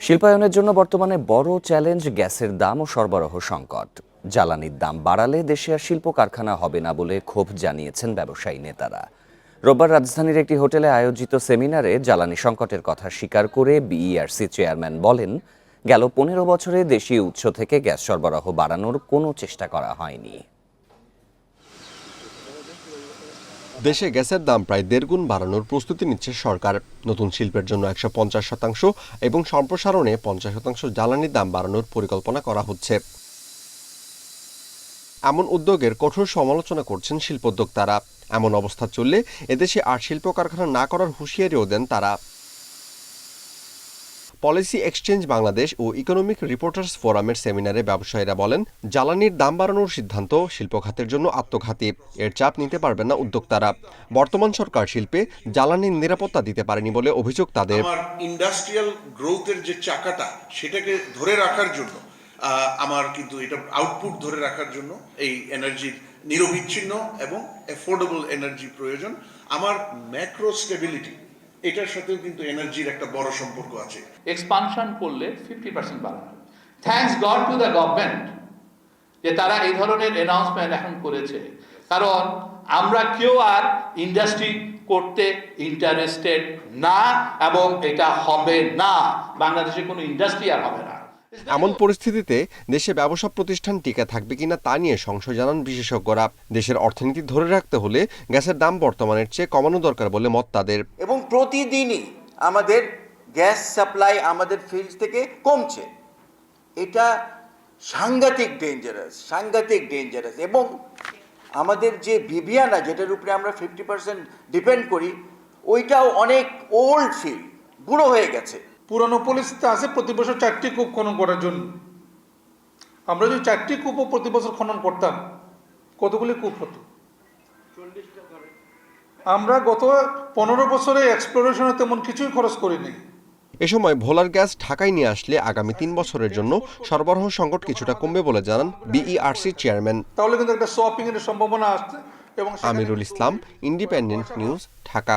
শিল্পায়নের জন্য বর্তমানে বড় চ্যালেঞ্জ গ্যাসের দাম ও সরবরাহ সংকট। জ্বালানির দাম বাড়ালে দেশে আর শিল্প কারখানা হবে না বলে ক্ষোভ জানিয়েছেন ব্যবসায়ী নেতারা। রোববার রাজধানীর একটি হোটেলে আয়োজিত সেমিনারে জ্বালানি সংকটের কথা স্বীকার করে বিইআরসি চেয়ারম্যান বলেন, গেল পনেরো বছরে দেশীয় উৎস থেকে গ্যাস সরবরাহ বাড়ানোর কোনো চেষ্টা করা হয়নি। দেশে গ্যাসের দাম প্রায় দেড় গুণ বাড়ানোর প্রস্তুতি নিচ্ছে সরকার। নতুন শিল্পের জন্য একশো পঞ্চাশ শতাংশ এবং সম্প্রসারণে পঞ্চাশ শতাংশ জ্বালানির দাম বাড়ানোর পরিকল্পনা করা হচ্ছে। এমন উদ্যোগের কঠোর সমালোচনা করছেন শিল্পোদ্যোক্তারা। এমন অবস্থা চললে এদেশে আর শিল্প কারখানা না করার হুঁশিয়ারিও দেন তারা। পলিসি এক্সচেঞ্জ বাংলাদেশ ও ইকোনমিক রিপোর্টার্স ফোরামের সেমিনারে ব্যবসায়ীরা বলেন, জ্বালানির দাম বাড়ানোর সিদ্ধান্ত শিল্প খাতের জন্য আত্মঘাতী। এর চাপ নিতে পারবেন না উদ্যোক্তারা। বর্তমান সরকার শিল্পে জ্বালানির নিরাপত্তা দিতে পারেনি বলে অভিযোগ তাদের। ইন্ডাস্ট্রিয়াল গ্রোথের যে চাকাটা, সেটাকে ধরে রাখার জন্য আমার কিন্তু এটা আউটপুট ধরে রাখার জন্য এই এনার্জির নিরবিচ্ছিন্ন এবং অ্যাফোর্ডেবল এনার্জি প্রয়োজন। আমার ম্যাক্রো স্টেবিলিটি এটার সাথেও কিন্তু এনার্জির একটা বড় সম্পর্ক আছে। এক্সপানশন করলে ফিফটি পার্সেন্ট বাড়ানো thanks God to the government যে তারা এই ধরনের অ্যানাউন্সমেন্ট এখন করেছে। কারণ আমরা কেউ আর ইন্ডাস্ট্রি করতে ইন্টারেস্টেড না এবং এটা হবে না। বাংলাদেশে কোনো ইন্ডাস্ট্রি আর হবে না। এমন পরিস্থিতিতে দেশে ব্যবসা প্রতিষ্ঠান টিকে থাকবে কিনা তা নিয়ে সংশয় জানান বিশেষজ্ঞরা। দেশের অর্থনীতি ধরে রাখতে হলে গ্যাসের দাম বর্তমানের চেয়ে কমানো দরকার বলে মত তাদের। এবং প্রতিদিনই আমাদের গ্যাস সাপ্লাই আমাদের ফিল্ড থেকে কমছে। এটা সাংঘাতিক ডেঞ্জারাস সাংঘাতিক ডেঞ্জারাস। এবং আমাদের যে বিবিয়ানা যেটার উপরে আমরা ফিফটি পার্সেন্ট ডিপেন্ড করি ওইটাও অনেক ওল্ড ফিল্ড বুড়ো হয়ে গেছে। পুরানো পলিসিতে আছে প্রতি বছর চারটি কূপ খনন করার জন্য। আমরা যদি চারটি কূপও প্রতি বছর খনন করতাম কতগুলি কূপ হতো? আমরা গত পনেরো বছরে এক্সপ্লোরেশনে তেমন কিছুই খরচ করিনি। এ সময় ভোলার গ্যাস ঢাকায় নিয়ে আসলে আগামী তিন বছরের জন্য সরবরাহ সংকট কিছুটা কমবে বলে জানান বিইআরসি চেয়ারম্যান তাহলে কিন্তু একটা সোয়াপিং এর সম্ভাবনা আসছে এবং আমিরুল ইসলাম ইন্ডিপেন্ডেন্ট নিউজ ঢাকা।